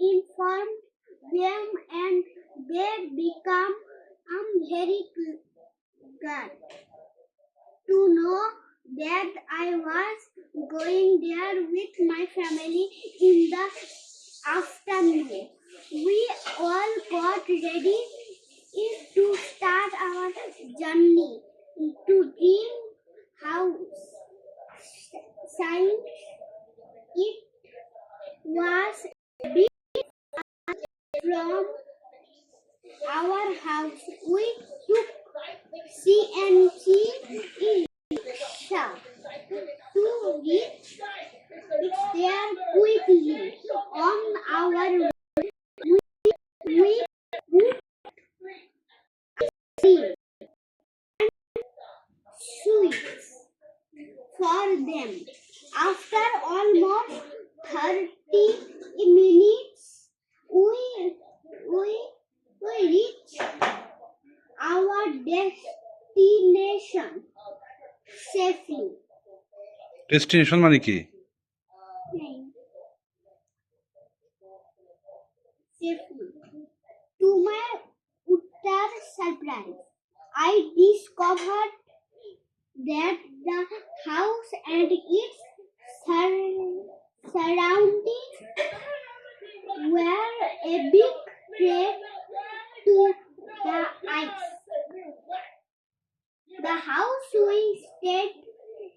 informed them and they become very glad to know that I was going there with my family in the afternoon. We all got ready to start our journey to dream house. Science, it was our we, we sweets for them. After almost 30 minutes, we, we, we reached our destination safely. Destination মানে কি surprise, I discovered that the house and its sur- surroundings were a big threat to the ice. The house we stayed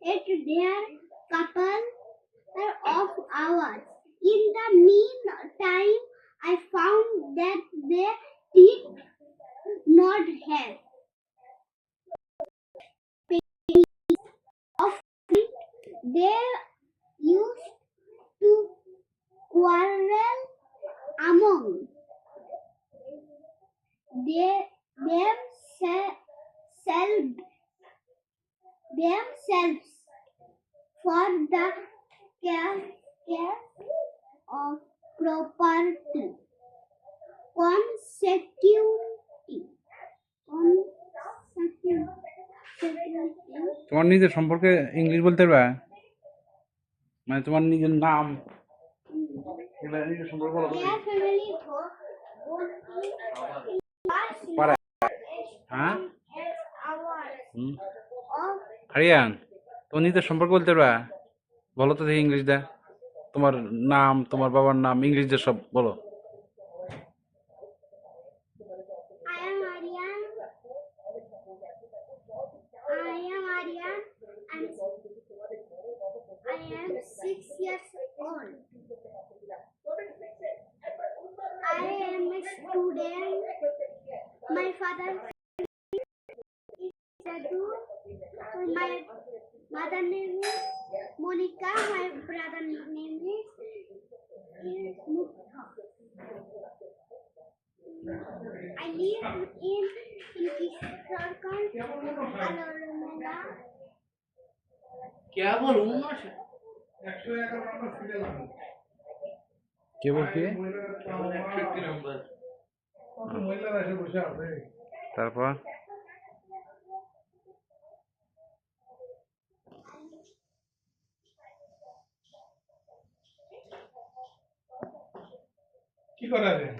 at there couple of hours. In the meantime, I found that they not have of. They used to quarrel among they themselves themselves for the care, care of property. Consecutivity. তোমার নিজের সম্পর্কে English বলতে পারবা? মানে তোমার নিজের নাম? সম্পর্কে হ্যাঁ? তোমার নিজের বলতে পারবা? বলো তো ইংলিশ দা তোমার নাম, তোমার বাবার নাম ইংলিশ দিয়ে সব বলো। today my father Sadhu, my mother name is Monica, my brother name is Mukha. I live in क्या बोलूँ क्या बोलती है তারপর? কি করা যায়?